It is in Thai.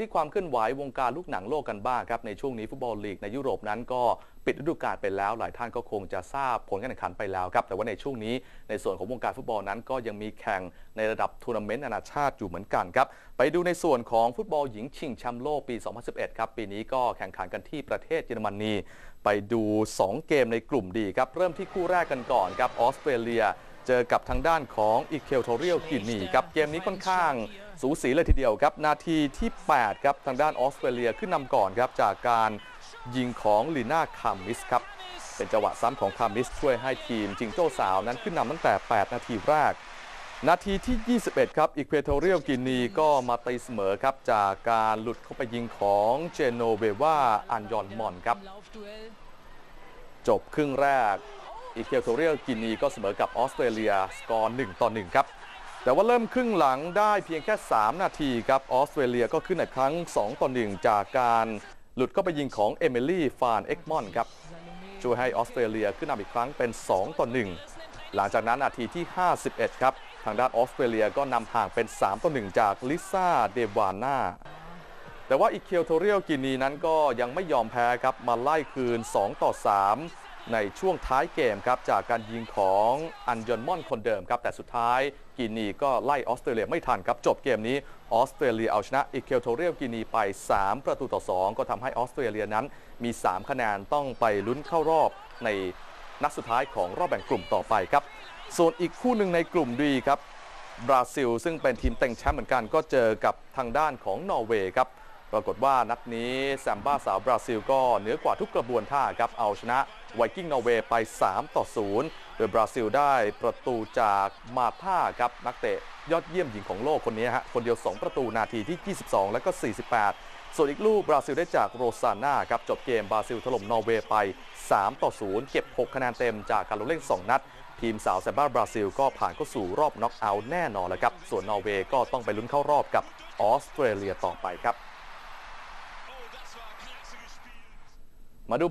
ที่ความเคลื่อนไหววงการลูกหนังโลกกันบ้างครับในช่วงนี้ฟุตบอลลีกในยุโรปนั้นก็ปิดฤดูกาลไปแล้ว หลายท่านก็คงจะทราบผลการแข่งขันไปแล้วครับแต่ว่าในช่วงนี้ในส่วนของวงการฟุตบอลนั้น ก็ยังมีแข่งในระดับทัวร์นาเมนต์นานาชาติอยู่เหมือนกันครับไปดูในส่วนของฟุตบอลหญิงชิงแชมป์โลกปี 2011 ครับปีนี้ก็แข่งขันกันที่ประเทศเยอรมนีไปดู 2 เกมในกลุ่มดีครับเริ่มที่คู่แรกกันก่อนครับออสเตรเลีย เจอกับทางด้านของอีเคลโทเรียลกินีครับเกมนี้ค่อนข้างสูสีเลยทีเดียวครับ นาทีที่ 8 ครับ ทางด้านออสเตรเลียขึ้นนำก่อนครับ จากการยิงของลีน่าคามิสครับ เป็นจังหวะซ้ำของคามิสช่วยให้ทีมจิงโจ้สาวนั้นขึ้นนำตั้งแต่ 8 นาทีแรก นาทีที่ 21 ครับอีควเทเรียลกินีก็มาตีเสมอครับ จากการหลุดเข้าไปยิงของเจโนเววาอันยอนมอนครับ จบครึ่งแรก อีเคียวโทเรียลกินีก็เสมอกับออสเตรเลียสกอร์1ต่อ1ครับแต่ว่าเริ่มครึ่งหลังได้เพียงแค่ 3 นาทีครับออสเตรเลียก็ขึ้นอีกครั้ง 2 ต่อ 1 จากการหลุดเข้าไปยิงของเอมิลี่ฟานเอ็กมอนครับช่วยให้ออสเตรเลียขึ้นนำอีกครั้งเป็น 2 ต่อ 1 หลังจากนั้นนาทีที่ 51 ครับ ทางด้านออสเตรเลียก็นำห่างเป็น 3 ต่อ 1 จากลิซ่าเดวาน่าแต่ว่าอีเคียวโทเรียลกินีนั้นก็ยังไม่ยอมแพ้ครับมาไล่คืน 2 ต่อ 3 ในช่วงท้ายเกมครับจากการยิงของอันยอนมอนคนเดิมครับแต่สุดท้ายกินีก็ไล่ออสเตรเลียไม่ทันครับจบเกมนี้ออสเตรเลียเอาชนะอีเคียวโทเรียลกินีไป 3 ประตูต่อ 2 ก็ทำให้ออสเตรเลียนั้น มี 3 คะแนนต้องไปลุ้นเข้ารอบในนัดสุดท้ายของรอบแบ่งกลุ่มต่อไปครับส่วนอีกคู่หนึ่งในกลุ่มดีครับบราซิล ซึ่งเป็นทีมเต็งแชมป์เหมือนกันก็เจอกับทางด้านของนอร์เวย์ครับ ปรากฏว่านัดนี้แซมบ้าสาวบราซิลก็เหนือกว่าทุกกระบวนท่าครับเอาชนะไวกิ้งนอร์เวย์ไป 3 ต่อ 0 โดยบราซิลได้ประตูจากมาท่าครับนักเตะยอดเยี่ยมหญิงของโลกคนนี้ฮะคนเดียว 2 ประตูนาทีที่ 22 และก็ 48 ส่วนอีกลูกบราซิลได้จากโรซาน่าครับจบเกมบราซิลถล่มนอร์เวย์ไป 3 ต่อ 0 เก็บ 6 คะแนนเต็มจากการลงเล่น 2 นัด ทีมสาวแซมบ้าบราซิลก็ผ่านเข้าสู่รอบน็อกเอาท์แน่นอนแล้วครับส่วนนอร์เวย์ก็ต้องไปลุ้นเข้ารอบกับออสเตรเลียต่อไปครับ มาดู